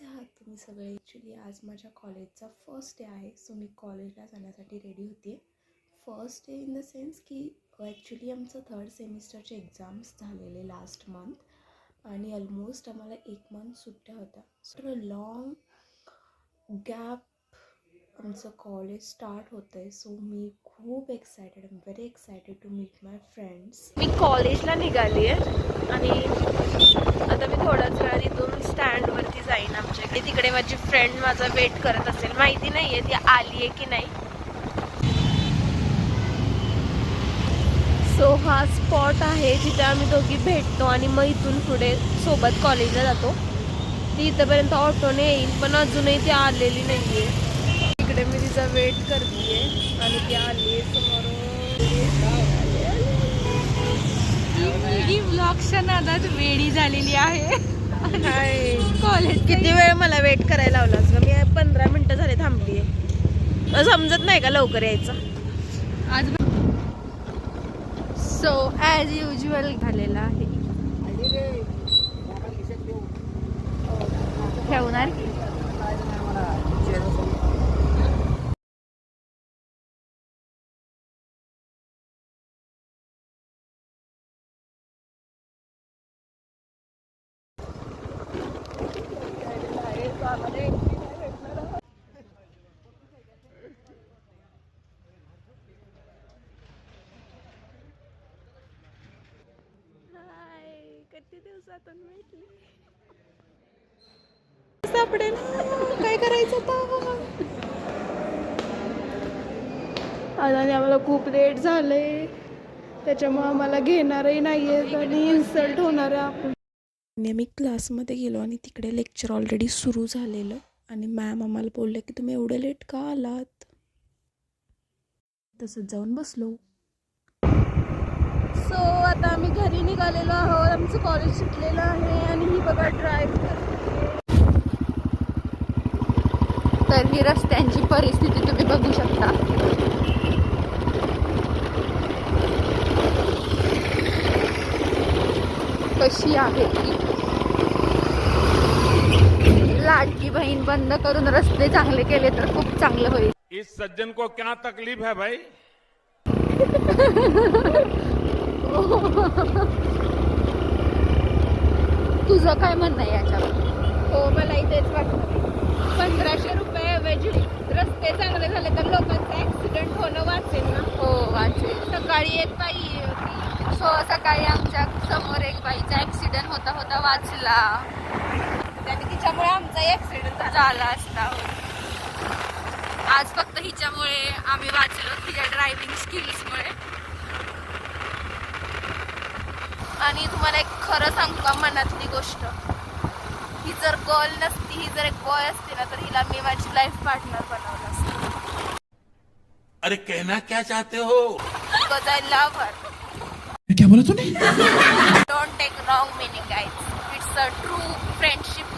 तुम्ही सगळे? ॲक्च्युली आज माझ्या कॉलेजचा फर्स्ट डे आहे सो मी कॉलेजला जाण्यासाठी रेडी होते. First day in the sense की ॲक्च्युली आमचं थर्ड सेमिस्टरचे एक्झाम्स झालेले लास्ट मंथ आणि ऑलमोस्ट आम्हाला एक मंथ सुट्ट्या होत्या. सो लॉंग गॅप आमचं कॉलेज स्टार्ट होतं आहे सो मी खूप excited am very excited to meet my friends मी कॉलेजला निघाली आहे आणि आता मी थोड्याच वेळ आमच्याकडे तिकडे माझी फ्रेंड माझा वेट करत असेल. माहिती नाही आहे ती आली आहे की नाही. सो हा स्पॉट आहे जिथे आम्ही दोघी भेटतो आणि मग इथून पुढे सोबत कॉलेजला जातो. ती इथंपर्यंत ऑटोने येईल पण अजूनही ती आलेली नाही आहे इकडे मी तिचा वेट करते आणि ती आली आहे ही ब्लॉगच्या नादात वेडी झालेली आहे. कॉलेज किती वेळ मला वेट करायला लावलास ग? मी पंधरा मिनिटं झाले थांबली आहे समजत नाही का लवकर यायचं? आज सो ॲज युजल झालेला आहे. ठेवणार की? किती दिवसातून भेटली? सापडेल. काय करायचं आता? आणि आम्हाला खूप लेट झालंय. त्याच्यामुळे आम्हाला घेणारही नाहीये आणि इन्सल्ट होणार आहे आपण मी क्लासमध्ये गेलो आणि तिकडे लेक्चर ऑलरेडी सुरू झालेलं. आणि मॅम आम्हाला बोलले की तुम्ही एवढं लेट का आलात? तसंच जाऊन बसलो सो आता आम्ही घरी निघालेलो आहोत. आमचं कॉलेज सुटलेलं आहे आणि ही बघा ड्राईव्ह करते. तर ही रस्त्यांची परिस्थिती तुम्ही बघू शकता. कशी आहे ती? लाडकी बहीण बंद करून रस्ते चांगले केले तर खूप चांगलं होईल. इस सज्जन को क्या तकलीफ है भाई? तुझं काय म्हणणं आहे याच्यावर? हो मला इथेच वाटतं. पंधराशे रुपये ऐवजी रस्ते चांगले झाले तर लोकांचं ऍक्सिडेंट होणं वाचेल ना. हो वाचेल. सकाळी एक बाई सो सकाळी आमच्यासमोर एक बाईचा ऍक्सिडेंट होता होता वाचला. आणि तिच्यामुळे आमचा ऍक्सिडेंट झाला. झाला असता. आज फक्त हिच्यामुळे आम्ही वाचलो तिच्या ड्रायव्हिंग स्किल्समुळे आणि तुम्हाला एक खरं सांगू का मनातली गोष्ट? ही जर गर्ल नसती ही जर एक बॉय असती ना तर हिला मी माझी लाईफ पार्टनर बनवलं असतं. अरे कहना क्या चाहते हो? बिकॉज आय लव्ह हर क्या बोला तूने? Don't take wrong meaning guys it's a true friendship